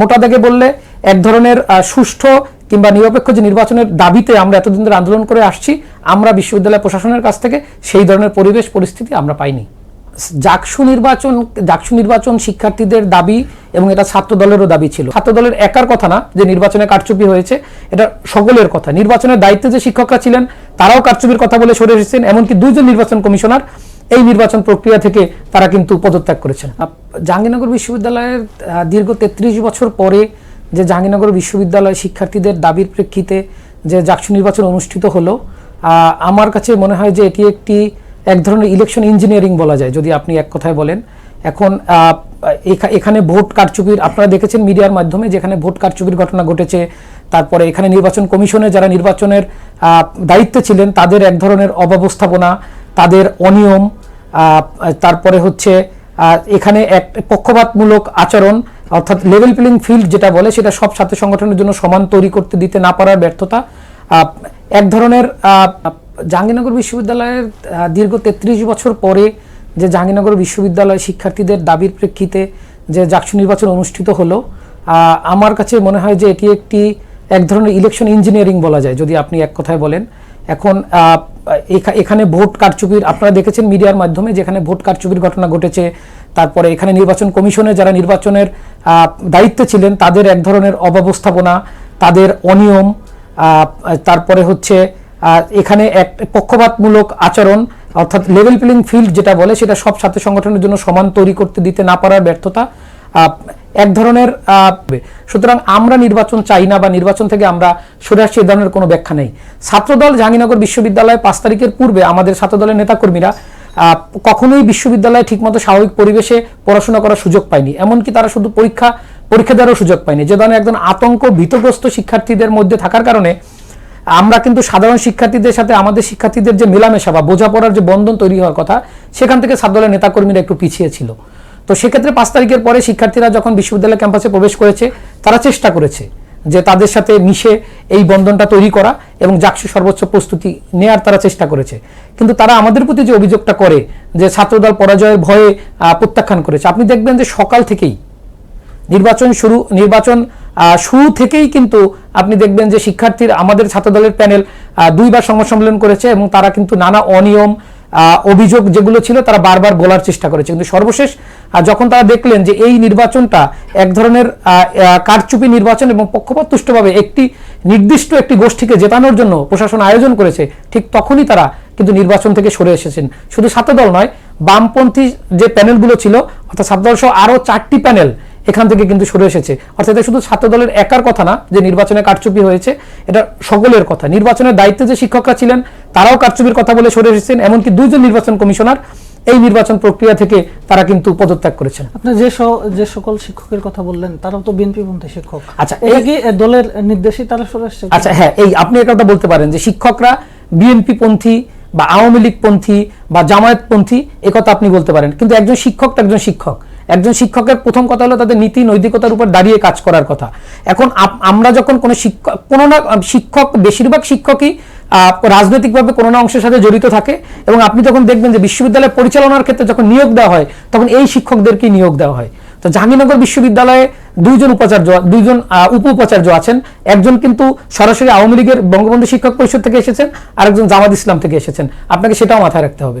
মোটা দাগে বললে এক ধরনের সুষ্ঠু কিংবা নিরপেক্ষ যে নির্বাচনের দাবিতে আমরা এতদিন ধরে আন্দোলন করে আসছি, আমরা বিশ্ববিদ্যালয় প্রশাসনের কাছ থেকে সেই ধরনের পরিবেশ পরিস্থিতি আমরা পাইনি। জাকসু নির্বাচন জাকসু নির্বাচন শিক্ষার্থীদের দাবি এবং এটা ছাত্র দলেরও দাবি ছিল। ছাত্র দলের একার কথা না, যে নির্বাচনে কারচুপি হয়েছে, এটা সকলের কথা। নির্বাচনের দায়িত্বে যে শিক্ষকরা ছিলেন, তারাও কারচুপির কথা বলে সরে এসেছেন, এমনকি দুইজন নির্বাচন কমিশনার এই নির্বাচন প্রক্রিয়া থেকে তারা কিন্তু পদত্যাগ করেছেন। জাহাঙ্গীরনগর বিশ্ববিদ্যালয়ের দীর্ঘ তেত্রিশ বছর পরে যে জাহাঙ্গীরনগর বিশ্ববিদ্যালয় শিক্ষার্থীদের দাবির প্রেক্ষিতে যে জাকসু নির্বাচন অনুষ্ঠিত হলো আমার কাছে মনে হয় যে এটি একটি, এক ধরনের ইলেকশন ইঞ্জিনিয়ারিং বলা যায়, যদি আপনি এক কথায় বলেন। এখন এখানে ভোট কারচুপির, আপনারা দেখেছেন মিডিয়ার মাধ্যমে যেখানে ভোট কারচুপির ঘটনা ঘটেছে, তারপরে এখানে নির্বাচন কমিশনে যারা নির্বাচনের দায়িত্বে ছিলেন, তাদের এক ধরনের অব্যবস্থাপনা তাদের অনিয়ম তারপরে হচ্ছে এখানে এক পক্ষপাতমূলক আচরণ, অর্থাৎ লেভেল প্লেইং ফিল্ড যেটা বলে, সেটা সব ছাত্র সংগঠনের জন্য সমান তৈরি করতে দিতে না পারার ব্যর্থতা। এক ধরনের জাহাঙ্গীরনগর বিশ্ববিদ্যালয়ের দীর্ঘ তেত্রিশ বছর পরে যে জাহাঙ্গীরনগর বিশ্ববিদ্যালয় শিক্ষার্থীদের দাবির প্রেক্ষিতে যে জাকসু নির্বাচন অনুষ্ঠিত হলো আমার কাছে মনে হয় যে এটি একটি এক ধরনের ইলেকশন ইঞ্জিনিয়ারিং বলা যায়, যদি আপনি এক কথায় বলেন। এখন এখানে ভোট কারচুপির, আপনারা দেখেছেন মিডিয়ার মাধ্যমে যেখানে ভোট কারচুপির ঘটনা ঘটেছে, তারপরে এখানে নির্বাচন কমিশনে যারা নির্বাচনের দায়িত্বে ছিলেন, তাদের এক ধরনের অব্যবস্থাপনা, তাদের অনিয়ম তারপরে হচ্ছে এখানে এক পক্ষপাতমূলক আচরণ, অর্থাৎ লেভেল প্লেইং ফিল্ড যেটা বলে, সেটা সব ছাত্র সংগঠনের জন্য সমান তৈরি করতে দিতে না পারার ব্যর্থতা এক ধরনের সুতরাং আমরা নির্বাচন চাই না বা নির্বাচন থেকে আমরা সরে আসছি এ ধরনের কোনো ব্যাখ্যা নেই। ছাত্রদল জাহাঙ্গীরনগর বিশ্ববিদ্যালয়ে পাঁচ তারিখের পূর্বে আমাদের ছাত্রদলের নেতাকর্মীরা কখনোই বিশ্ববিদ্যালয়ে ঠিকমতো স্বাভাবিক পরিবেশে পড়াশোনা করার সুযোগ পায়নি। এমনকি তারা শুধু পরীক্ষা পরীক্ষা দেওয়ারও সুযোগ পায়নি। যে ধরনের একজন আতঙ্ক ভীতগ্রস্ত শিক্ষার্থীদের মধ্যে থাকার কারণে আমরা কিন্তু সাধারণ শিক্ষার্থীদের সাথে আমাদের শিক্ষার্থীদের যে মেলামেশা বা বোঝাপড়ার যে বন্ধন তৈরি হওয়ার কথা, সেখান থেকে ছাত্রদলের নেতাকর্মীরা একটু পিছিয়ে ছিল। তো সেক্ষেত্রে পাঁচ তারিখের পরে শিক্ষার্থীরা যখন বিশ্ববিদ্যালয় ক্যাম্পাসে প্রবেশ করেছে, তারা চেষ্টা করেছে যে তাদের সাথে মিশে এই বন্ধনটা তৈরি করা এবং জাকসু সর্বোচ্চ প্রস্তুতি নেয়ার তারা চেষ্টা করেছে। কিন্তু তারা আমাদের প্রতি যে অভিযোগটা করে যে ছাত্রদল পরাজয়ের ভয়ে প্রত্যাখ্যান করেছে, আপনি দেখবেন যে সকাল থেকেই নির্বাচন শুরু নির্বাচন শুরু থেকেই কিন্তু আপনি দেখবেন যে শিক্ষার্থীর আমাদের ছাত্রদলের প্যানেল দুইবার সংবাদ সম্মেলন করেছে এবং তারা কিন্তু নানা অনিয়ম অভিযোগ যেগুলো ছিল তারা বারবার বলার চেষ্টা করেছে। কিন্তু সর্বশেষ যখন তারা দেখলেন যে এই নির্বাচনটা এক ধরনের কারচুপি নির্বাচন এবং পক্ষপাততুষ্টভাবে একটি নির্দিষ্ট একটি গোষ্ঠীকে জেতানোর জন্য প্রশাসন আয়োজন করেছে, ঠিক তখনই তারা কিন্তু নির্বাচন থেকে সরে এসেছেন। শুধু ছাত্রদল নয়, বামপন্থী যে প্যানেলগুলো ছিল, অর্থাৎ ছাত্রদল সহ আরও চারটি প্যানেল এখান থেকে কিন্তু সরে এসেছে। অর্থাৎ এটা শুধু ছাত্র দলের একার কথা না যে নির্বাচনে কারচুপি হয়েছে এটা সকলের কথা। নির্বাচনের দায়িত্বে যে শিক্ষকরা ছিলেন তারাও কারচুপির কথা বলে সরে এসেছেন এমনকি দুইজন নির্বাচন কমিশনার এই নির্বাচন প্রক্রিয়া থেকে তারা কিন্তু পদত্যাগ করেছেন। আপনি যে যে সকল শিক্ষকের কথা বললেন তারাও তো বিএনপি পন্থী শিক্ষক। আচ্ছা, এই- কি দলের নির্দেশে তারা সরে আসছে আচ্ছা হ্যাঁ এই আপনি একটা বলতে পারেন যে শিক্ষকরা বিএনপি পন্থী বা আওয়ামী লীগ পন্থী বা জামায়াত পন্থী এ কথা আপনি বলতে পারেন। কিন্তু একজন শিক্ষক তো একজন শিক্ষক। একজন শিক্ষকের প্রথম কথা হলো তাদের নীতি নৈতিকতার উপর দাঁড়িয়ে কাজ করার কথা। এখন আমরা যখন কোনো শিক্ষক কোনো না শিক্ষক বেশিরভাগ শিক্ষকই রাজনৈতিকভাবে কোনো না অংশের সাথে জড়িত থাকে এবং আপনি যখন দেখবেন যে বিশ্ববিদ্যালয় পরিচালনার ক্ষেত্রে যখন নিয়োগ দেওয়া হয়, তখন এই শিক্ষকদেরকেই নিয়োগ দেওয়া হয়। তো জাহাঙ্গীরনগর বিশ্ববিদ্যালয়ে দুইজন উপাচার্য, দুইজন উপ উপাচার্য আছেন। একজন কিন্তু সরাসরি আওয়ামী লীগের বঙ্গবন্ধু শিক্ষক পরিষদ থেকে এসেছেন, আরেকজন জামাত ইসলাম থেকে এসেছেন। আপনাকে সেটাও মাথায় রাখতে হবে।